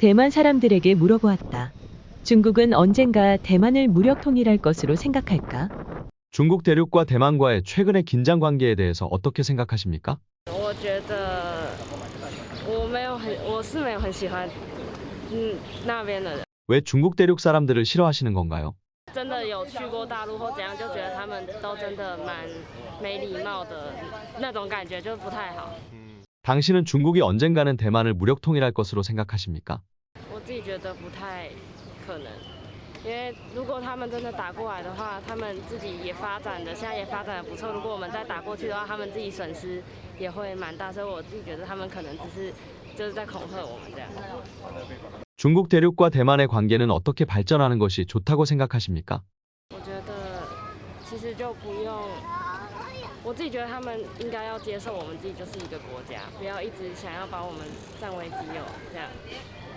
대만 사람들에게 물어보았다. 중국은 언젠가 대만을 무력 통일할 것으로 생각할까? 중국 대륙과 대만과의 최근의 긴장 관계에 대해서 어떻게 생각하십니까? 我觉得我没有很，我是没有很喜欢，嗯，那边的人。 왜 중국 대륙 사람들을 싫어하시는 건가요? 真的有去过大陆或怎样，就觉得他们都真的蛮没礼貌的那种感觉，就不太好。 당신은 중국이 언젠가는 대만을 무력 통일할 것으로 생각하십니까? 我自己觉得不太可能，因为如果他们真的打过来的话，他们自己也发展的，现在也发展的不错。如果我们再打过去的话，他们自己损失也会蛮大，所以我自己觉得他们可能只是就是在恐吓我们这样。 중국 대륙과 대만의 관계는 어떻게 발전하는 것이 좋다고 생각하십니까? 我觉得其实就不用，我自己觉得他们应该要接受我们自己就是一个国家，不要一直想要把我们占为己有这样。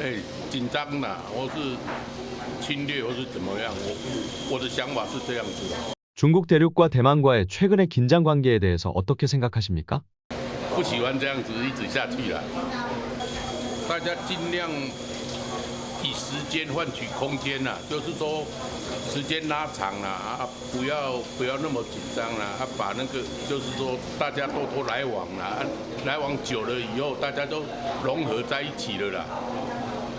哎紧张啦，或是侵略或是怎么样，我我的想法是这样子的。 중국 대륙과 대만과의 최근의 긴장 관계에 대해서 어떻게 생각하십니까? 不喜欢这样子一直下去了。大家尽量以时间换取空间呐、就是说时间拉长啦、啊，不要不要那么紧张啦、啊，把那个就是说大家多多来往啦、啊，来往久了以后大家都融合在一起了啦，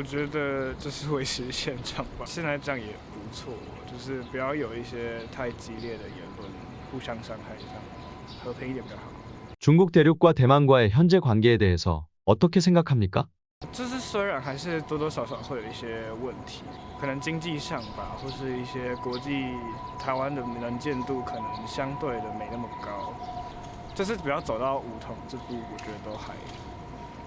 呃，我觉得就是维持现状吧，现在这样也不错，就是不要有一些太激烈的言论，互相伤害，这样和平一点比较好。 중국 대륙과 대만과의 현재 관계에 대해서 어떻게 생각합니까? 就是虽然还是多多少少会有一些问题，可能经济上吧，或是一些国际台湾的能见度可能相对的没那么高，就是不要走到武统这步，我觉得都还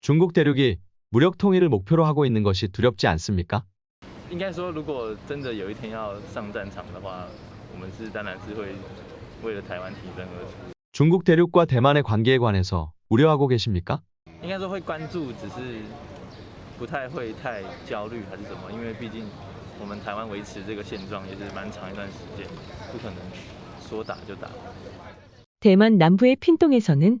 중국 대륙이 무력 통일을 목표로 하고 있는 것이 두렵지 않습니까? 중국 대륙과 대만의 관계에 관해서 우려하고 계십니까? 대만 남부의 핀동에서는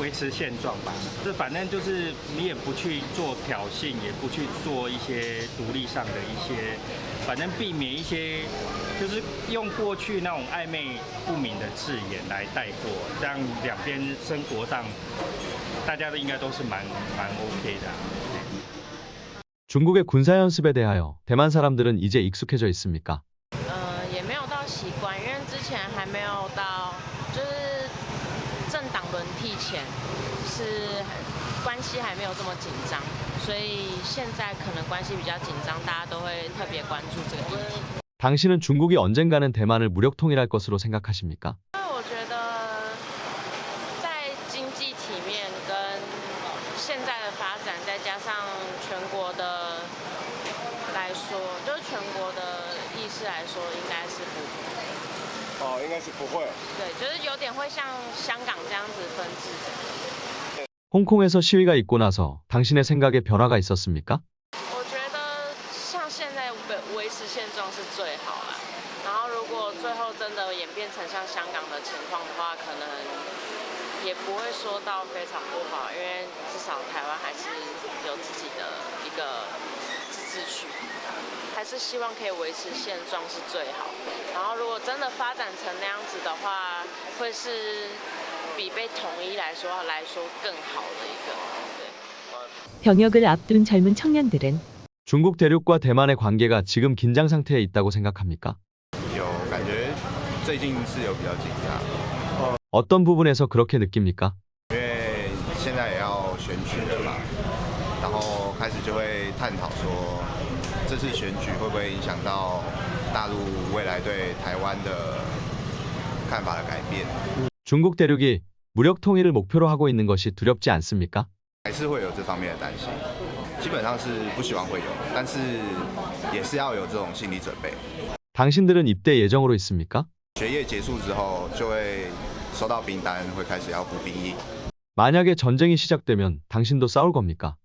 维持现状吧，这反正就是你也不去做挑衅，也不去做一些独立上的一些，反正避免一些就是用过去那种暧昧不明的字眼来带过，这样两边生活上大家都应该都是蛮蛮 OK 的啊、 중국의 군사 연습에 대하여 대만 사람들은 이제 익숙해져 있습니까? 前是关系还没有这么紧张，所以现在可能关系比较紧张，大家都会特别关注这个议题。 당신은 중국이 언젠가는 대만을 무력 통일할 것으로 생각하십니까? 因为我觉得在经济体面跟现在的发展，再加上全国的来说，就是全国的意识来说，应该是不 哦，应该是不会。对，就是有点会像香港这样子分治这样。 홍콩에서 시위가 있고 나서 당신의 생각에 변화가 있었습니까? 我觉得像现在维维持现状是最好啦。然后如果最后真的演变成像香港的情况的话，可能也不会说到非常不好，因为至少台湾还是有自己的一个自治区， 还是希望可以维持现状是最好。然后如果真的发展成那样子的话，会是比被统一来说来说更好的一个对。 병역을 앞둔 젊은 청년들은 중국 대륙과 대만의 관계가 지금 긴장 상태에 있다고 생각합니까? 有感觉最近是有比较紧张， 어떤 부분에서 그렇게 느낍니까? 这次选举会不会影响到大陆未来对台湾的看法的改变， 중국 대륙이 무력 통일을 목표로 하고 있는 것이 두렵지 않습니까? 还是会有这方面的担心。基本上是不希望会有，但是也是要有这种心理准备。 당신들은 입대 예정으로 있습니까? 学业结束之后，就会收到兵单，会开始要服兵役。 만약에 전쟁이 시작되면 당신도 싸울 겁니까?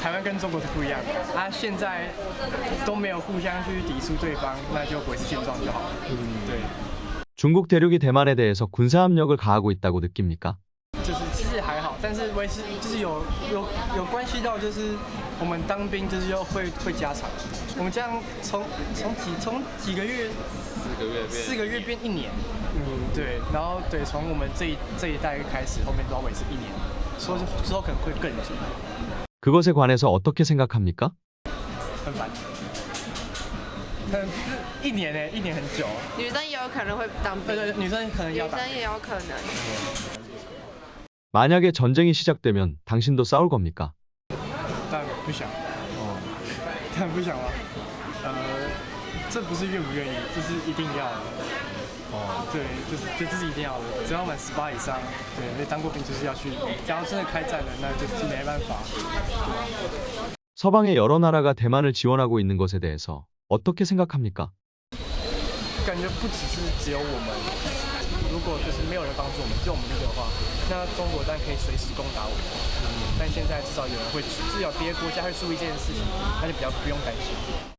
台湾跟中国是不一样的，啊，现在都没有互相去抵触对方，那就维持现状就好了。嗯，对， 중국 대륙이 대만에 대해서 군사 압력을 가하고 있다고 느낍니까? 就是其实还好，但是维持就是有有有关系到就是我们当兵就是又会会加长，我们这样从从几从几个月四个月变四个月变一年，嗯，对，然后对，从我们这一这一代开始，后面都要维持一年，说是之后可能会更久， 그것에 관해서 어떻게 생각합니까? 很烦。但是一年呢，一年很久。女生也有可能会当兵对，对，女生可能女要当。生也有可能。 만약에 전쟁이 시작되면 당신도 싸울 겁니까? 但不想。哦。但不想吗？呃，这不是愿不愿意，这是一定要的。 哦。对，就是这这是一定要的，只要满十八以上，对，而且当过兵就是要去。假如真的开战了，那就是没办法。 서방의 여러 나라가 대만을 지원하고 있는 것에 대해서 어떻게 생각합니까? 感觉不只是只有我们，如果就是没有人帮助我们，就我们一个的话，那中国当然可以随时攻打我们。但现在至少有人会，至少别的国家会注意这件事情，那就比较不用担心。